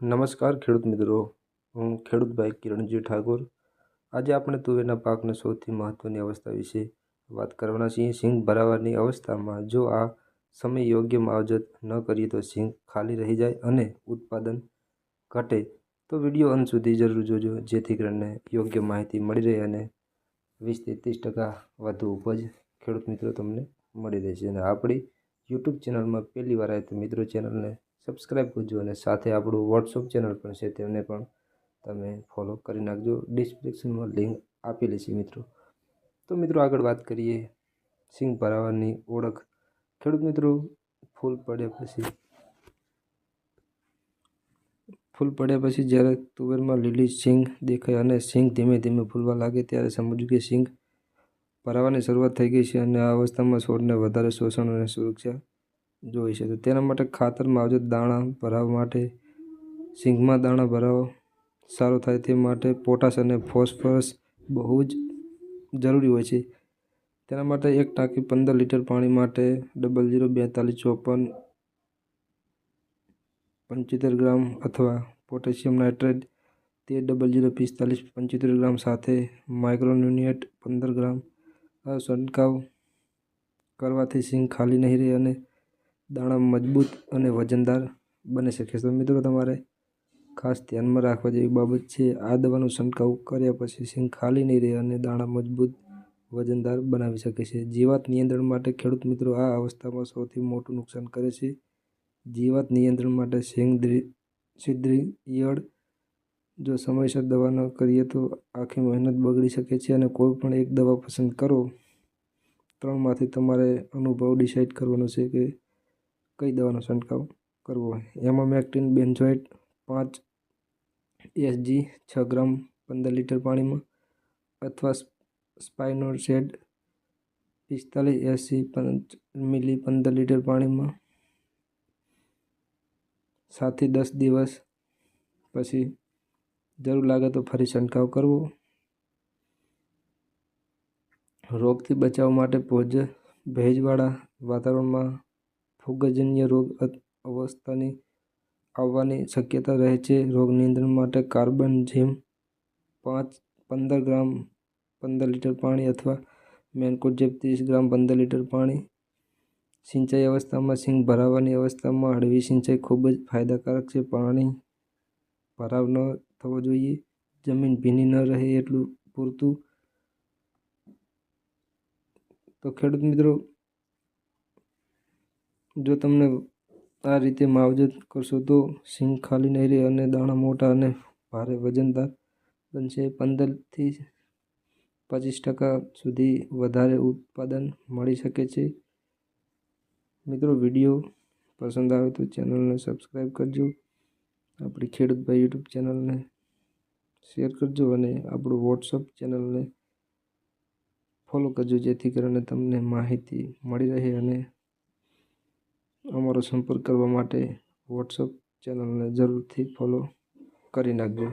નમસ્કાર ખેડૂત મિત્રો, હું ખેડૂત ભાઈ કિરણજી ઠાકોર. આજે આપણે તુવેરના પાકને સૌથી મહત્ત્વની અવસ્થા વિશે વાત કરવાના છીએ. સિંગ ભરાવાની અવસ્થામાં જો આ સમય યોગ્ય માવજત ન કરીએ તો સિંગ ખાલી રહી જાય અને ઉત્પાદન ઘટે. તો વીડિયો અંત સુધી જરૂર જોજો, જેથી કરીને યોગ્ય માહિતી મળી રહે અને વીસથી ત્રીસ ટકા વધુ ઉપજ ખેડૂત મિત્રો તમને મળી રહેશે. અને આપણી યુટ્યુબ ચેનલમાં પહેલી વાર આવે તો મિત્રો ચેનલને સબસ્ક્રાઈબ કરજો અને સાથે આપણું વોટ્સઅપ ચેનલ પણ છે તેમને પણ તમે ફોલો કરી નાખજો. ડિસ્ક્રિપ્શનમાં લિંક આપેલી છે મિત્રો. તો મિત્રો આગળ વાત કરીએ સિંગ ભરાવાની ઓળખ. ખેડૂત મિત્રો, ફૂલ પડ્યા પછી ફૂલ પડ્યા પછી જ્યારે તુવેરમાં લીલી સિંગ દેખાય અને સિંગ ધીમે ધીમે ફૂલવા લાગે ત્યારે સમજવું કે સિંગ ભરાવાની શરૂઆત થઈ ગઈ છે અને આ અવસ્થામાં છોડને વધારે શોષણ અને સુરક્ષા જોઈ છે. તો તેના માટે ખાતર માવજત દાણા ભરાવવા માટે સિંગમાં દાણા ભરાવો. સારો થાય તે માટે પોટાશ અને ફોસ્ફરસ બહુ જ જરૂરી હોય છે. તેના માટે એક ટાંકી પંદર લીટર પાણી માટે ડબલ ઝીરો બેતાલીસ ચોપન પંચોતેર ગ્રામ અથવા પોટેશિયમ નાઇટ્રેટ તેર ડબલ ઝીરો પિસ્તાલીસ પંચોતેર ગ્રામ સાથે માઇક્રોન્યુનિયટ પંદર ગ્રામ છંટકાવ કરવાથી સિંગ ખાલી નહીં રહે અને દાણા મજબૂત અને વજનદાર બની શકે છે મિત્રો, તમારે ખાસ ધ્યાનમાં રાખવા જેવી બાબત છે. આ દવાનો છંટકાવ કર્યા પછી સિંગ ખાલી નહીં રહે અને દાણા મજબૂત, વજનદાર બનાવી શકે છે. જીવાત નિયંત્રણ માટે ખેડૂત મિત્રો આ અવસ્થામાં સૌથી મોટું નુકસાન કરે છે. જીવાત નિયંત્રણ માટે સિંગ સિદ્રી ઈયળ જો સમયસર દવા ન કરીએ તો આખી મહેનત બગડી શકે છે અને કોઈ પણ એક દવા પસંદ કરો, ત્રણમાંથી તમારે અનુભવ ડિસાઇડ કરવાનો છે કે કઈ દવાનો છંટકાવ કરવો એમાં મેક્ટિન બેન્ઝોઇટ, પાંચ એસજી, છ ગ્રામ, પંદર લીટર પાણીમાં અથવા સ્પાઇનોસેડ પિસ્તાલીસ એસી પંચ મિલી, પંદર લીટર પાણીમાં સાતથી દસ દિવસ પછી જરૂર લાગે તો ફરી છંટકાવ કરવો. રોગથી બચાવ માટે ભોજ ભેજવાળા વાતાવરણમાં ફૂગજન્ય રોગ અવસ્થાની આવવાની શક્યતા રહે છે. રોગ નિયંત્રણ માટે કાર્બન જેમ પાંચ, પંદર ગ્રામ પંદર લીટર પાણી અથવા મેન્કોજેબ ત્રીસ ગ્રામ પંદર લીટર પાણી સિંચાઈ અવસ્થામાં સિંગ ભરાવાની અવસ્થામાં હળવી સિંચાઈ ખૂબ જ ફાયદાકારક છે. પાણી ભરાવ ન થવો જોઈએ. જમીન ભીની ન રહે એટલું પૂરતું. તો ખેડૂત મિત્રો જો તમને આ રીતે માવજત કરશો તો સિંગ ખાલી નહીં રહે અને દાણા મોટા અને ભારે વજનદાર બનશે. પંદરથી પચીસ ટકા સુધી વધારે ઉત્પાદન મળી શકે છે. મિત્રો, વીડિયો પસંદ આવે તો ચેનલને સબસ્ક્રાઈબ કરજો. આપણી ખેડૂતભાઈ યુટ્યુબ ચેનલને શેર કરજો અને આપણું વોટ્સઅપ ચેનલને ફોલો કરજો જેથી કરીને તમને માહિતી મળી રહે અને અમારો સંપર્ક કરવા માટે વોટ્સઅપ ચેનલને જરૂરથી ફોલો કરી નાખજો.